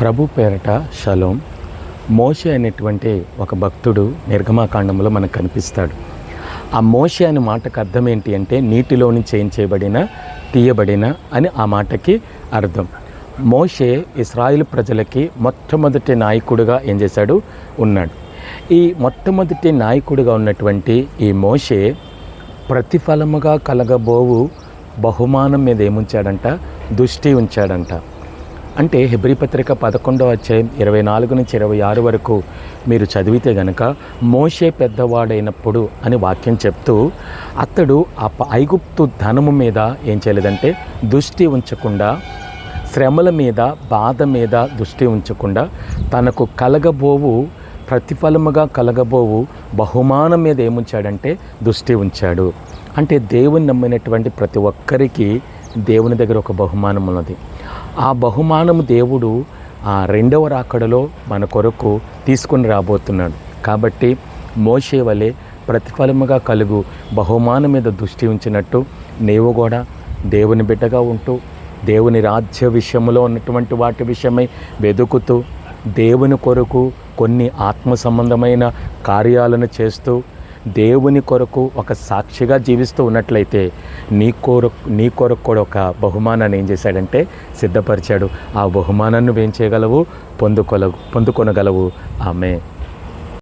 ప్రభు పేరట షలోం. మోషే అనేటువంటి ఒక భక్తుడు నిర్గమాకాండంలో మనకు కనిపిస్తాడు. ఆ మోషే అనే మాటకు అర్థం ఏంటి అంటే నీటిలో నుంచి ఏం తీయబడిన అని ఆ మాటకి అర్థం. మోషే ఇస్రాయిల్ ప్రజలకి మొట్టమొదటి నాయకుడిగా ఏం చేశాడు? ఉన్నాడు. ఈ మొట్టమొదటి నాయకుడిగా ఉన్నటువంటి ఈ మోషే ప్రతిఫలముగా కలగబోవు బహుమానం మీద ఏముంచాడంట? దృష్టి ఉంచాడంట. అంటే హెబ్రి పత్రిక పదకొండవ అధ్యాయం ఇరవై నాలుగు నుంచి ఇరవై ఆరు వరకు మీరు చదివితే గనక మోషే పెద్దవాడైనప్పుడు అని వాక్యం చెప్తూ అతడు ఆ ప- ఐగుప్తు ధనము మీద ఏం చేయలేదంటే దృష్టి ఉంచకుండా శ్రమల మీద బాధ మీద దృష్టి ఉంచకుండా తనకు కలగబోవు ప్రతిఫలముగా కలగబోవు బహుమానం మీద ఏముంచాడంటే దృష్టి ఉంచాడు. అంటే దేవుని నమ్మినటువంటి ప్రతి ఒక్కరికి దేవుని దగ్గర ఒక బహుమానం ఉన్నది. ఆ బహుమానము దేవుడు ఆ రెండవ రాకడలో మన కొరకు తీసుకుని రాబోతున్నాడు. కాబట్టి మోషే వలె ప్రతిఫలముగా కలుగు బహుమానం మీద దృష్టి ఉంచినట్టు నీవు కూడా దేవుని బిడ్డగా ఉంటూ దేవుని రాజ్య విషయంలో ఉన్నటువంటి వాటి విషయమై వెతుకుతూ దేవుని కొరకు కొన్ని ఆత్మ సంబంధమైన కార్యాలను చేస్తూ దేవుని కొరకు ఒక సాక్షిగా జీవిస్తూ ఉన్నట్లయితే నీ కొరకు నీ కొరకు కూడా ఒక బహుమానాన్ని ఏం చేశాడంటే సిద్ధపరిచాడు. ఆ బహుమానాన్ని నువ్వేం చేయగలవు? పొందుకొల పొందుకొనగలవు. ఆమె